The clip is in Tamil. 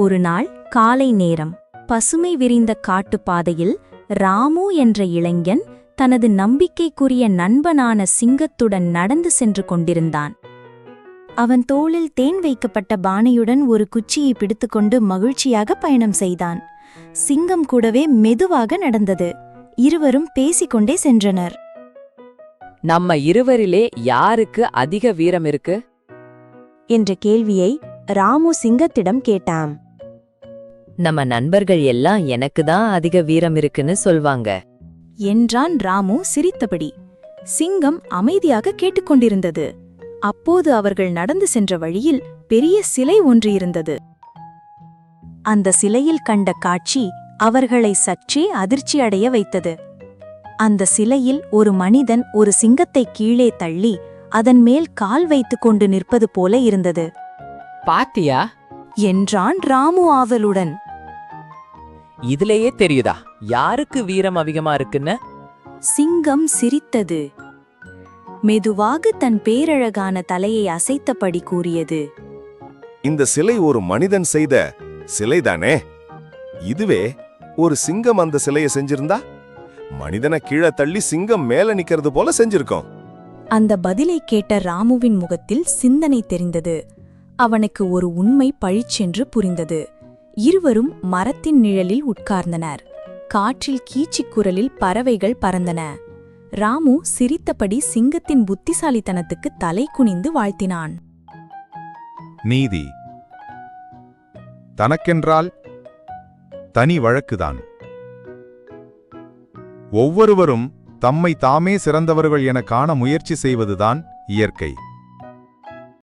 ஒரு நாள் காலை நேரம். பசுமை விரிந்த காட்டுப்பாதையில் ராமு என்ற இளைஞன் தனது நம்பிக்கைக்குரிய நண்பனான சிங்கத்துடன் நடந்து சென்று கொண்டிருந்தான். அவன் தோளில் தேன் வைக்கப்பட்ட பானையுடன் ஒரு குச்சியை பிடித்துக்கொண்டு மகிழ்ச்சியாக பயணம் செய்தான். சிங்கம் கூடவே மெதுவாக நடந்தது. இருவரும் பேசிக்கொண்டே சென்றனர். நம்ம இருவரிலே யாருக்கு அதிக வீரம் இருக்கு? என்ற கேள்வியை ராமு சிங்கத்திடம் கேட்டான். நம்ம நண்பர்கள் எல்லாம் எனக்கு தான் அதிக வீரம் இருக்குன்னு சொல்வாங்க. என்றான் ராமு சிரித்தபடி. சிங்கம் அமைதியாக கேட்டுக்கொண்டிருந்தது. அப்போது அவர்கள் நடந்து சென்ற வழியில் பெரிய சிலை ஒன்று இருந்தது. அந்த சிலையில் கண்ட காட்சி அவர்களை சற்றே அதிர்ச்சியடைய வைத்தது. அந்த சிலையில் ஒரு மனிதன் ஒரு சிங்கத்தை கீழே தள்ளி அதன் மேல் கால் வைத்துக் கொண்டு நிற்பது போல இருந்தது. பாத்தியா? என்றான் ராமு ஆவலுடன். இதுலயே தெரியுதா? யாருக்கு வீரம் அதிகமா இருக்குன்னு? சிங்கம் சிரித்தது. மெதுவாக தன் பேரழகான தலையை அசைத்தபடி கூறியது. இந்த சிலை ஒரு மனிதன் செய்த சிலைதானே? இதுவே ஒரு சிங்கம் அந்த சிலையை செஞ்சிருந்தா? மனிதனை கீழே தள்ளி சிங்கம் மேல நிக்கிறது போல செஞ்சிருக்கோம். அந்த பதிலை கேட்ட ராமுவின் முகத்தில் சிந்தனை தெரிந்தது. அவனுக்கு ஒரு உண்மை பழிச்சென்று புரிந்தது. இருவரும் மரத்தின் நிழலில் உட்கார்ந்தனர். காற்றில் கீச்சிக் குரலில் பறவைகள் பறந்தன. ராமு சிரித்தபடி சிங்கத்தின் புத்திசாலித்தனத்துக்கு தலை குனிந்து வாழ்த்தினான். நீதி. தனக்கென்றால் தனி வழக்குதான். ஒவ்வொருவரும் தம்மை தாமே சிறந்தவர்கள் என காண முயற்சி செய்வதுதான் இயற்கை.